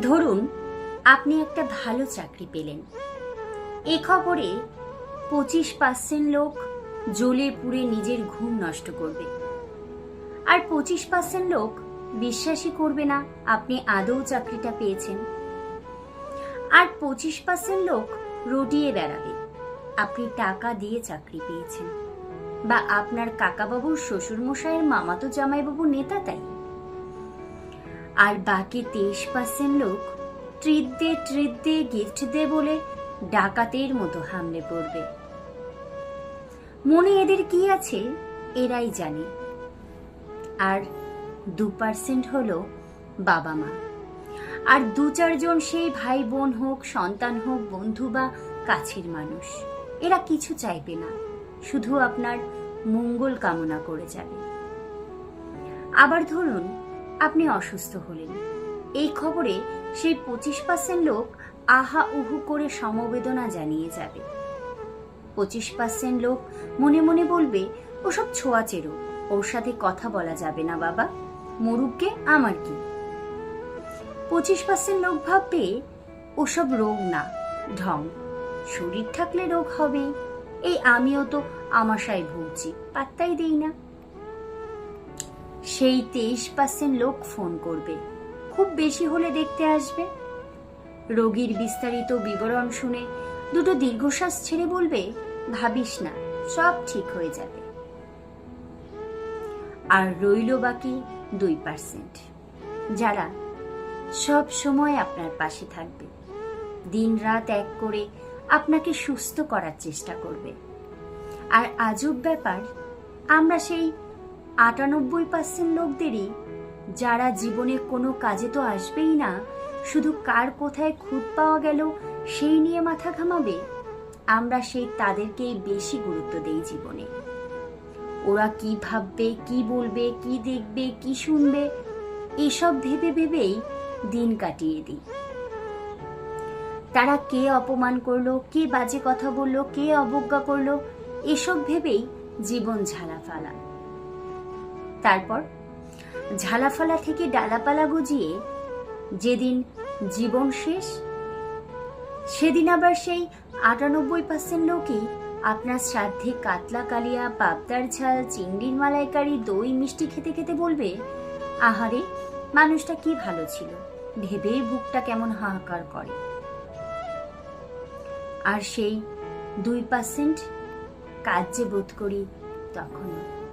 ধরুন, আপনি একটা ভালো চাকরি পেলেন। এ খবরে পঁচিশ পার্সেন্ট লোক জ্বলে পুড়ে নিজের ঘুম নষ্ট করবে। আর পঁচিশ পার্সেন্ট লোক বিশ্বাসই করবে না আপনি আদৌ চাকরিটা পেয়েছেন। আর পঁচিশ পার্সেন্ট লোক রটিয়ে বেড়াবে। আপনি টাকা দিয়ে চাকরি পেয়েছেন। বা আপনার কাকাবাবুর শ্বশুরমশাইয়ের মামাতো জামাইবাবু নেতা তাই? আর বাকি তেইশ পার্সেন্ট লোক ট্রিট দে ট্রিট দে গিফট দে বলে ডাকাতের মতো হামলে পড়বে। মনে এদের কি আছে? এরাই জানে। আর দু পার্সেন্ট হলো বাবা মা। আর দু চারজন সেই ভাই বোন হোক, সন্তান হোক, বন্ধু বা কাছের মানুষ। এরা কিছু চাইবে না। শুধু আপনার মঙ্গল কামনা করে যাবে। আবার ধরুন আপনি অসুস্থ হলেন। এই খবরে সেই পঁচিশ পার্সেন্ট লোক আহা উহু করে সমবেদনা জানিয়ে যাবে। পঁচিশ পার্সেন্ট লোক মনে মনে বলবে, ওসব ছোঁয়াচে রোগ ওর সাথে কথা বলা যাবে না বাবা। মরুককে আমার কি? পঁচিশ পার্সেন্ট লোক ভাববে, ওসব রোগ না, ঢং। শরীর থাকলে রোগ হবে এই আমিও তো আমাশায় ভুগছি, পাত্তাই দেই না। সেই তেইশ পার্সেন্ট লোক ফোন করবে। খুব বেশি হলে দেখতে আসবে। রোগীর বিস্তারিত বিবরণ শুনে দুটো দীর্ঘশ্বাস ছেড়ে বলবে, ভাবিস না, সব ঠিক হয়ে যাবে। আর রইল বাকি দুই পার্সেন্ট। যারা সব সময় আপনার পাশে থাকবে, দিন রাত এক করে আপনাকে সুস্থ করার চেষ্টা করবে। আর আজব ব্যাপার, আমরা সেই আটানব্বই পার্সেন্ট লোকদেরই, যারা জীবনে কোনো কাজে তো আসবেই না, শুধু কার কোথায় খুঁত পাওয়া গেল সেই নিয়ে মাথা ঘামাবে? আমরা সেই তাদেরকেই বেশি গুরুত্ব দেই জীবনে। ওরা কি ভাববে, কি বলবে, কি দেখবে, কি শুনবে, এসব ভেবে ভেবেই দিন কাটিয়ে দিই। তারা কে অপমান করল, কে বাজে কথা বলল, কে অবজ্ঞা করল, এসব ভেবেই জীবন ঝালাফালা। তারপর ঝালাফালা থেকে ডালাপালা গুজিয়ে যেদিন জীবন শেষ, সেদিন আবার সেই আটানব্বই পার্সেন্ট লোকই আপনার শ্রাদ্ধে কাতলা কালিয়া, পাবদার ঝাল, চিংড়ির মালাইকারি, দই, মিষ্টি খেতে খেতে বলবে, আহারে, মানুষটা কি ভালো ছিল। ভেবেই বুকটা কেমন হাহাকার করে। আর সেই দুই পার্সেন্ট কাজ যে বোধ করি তখনও।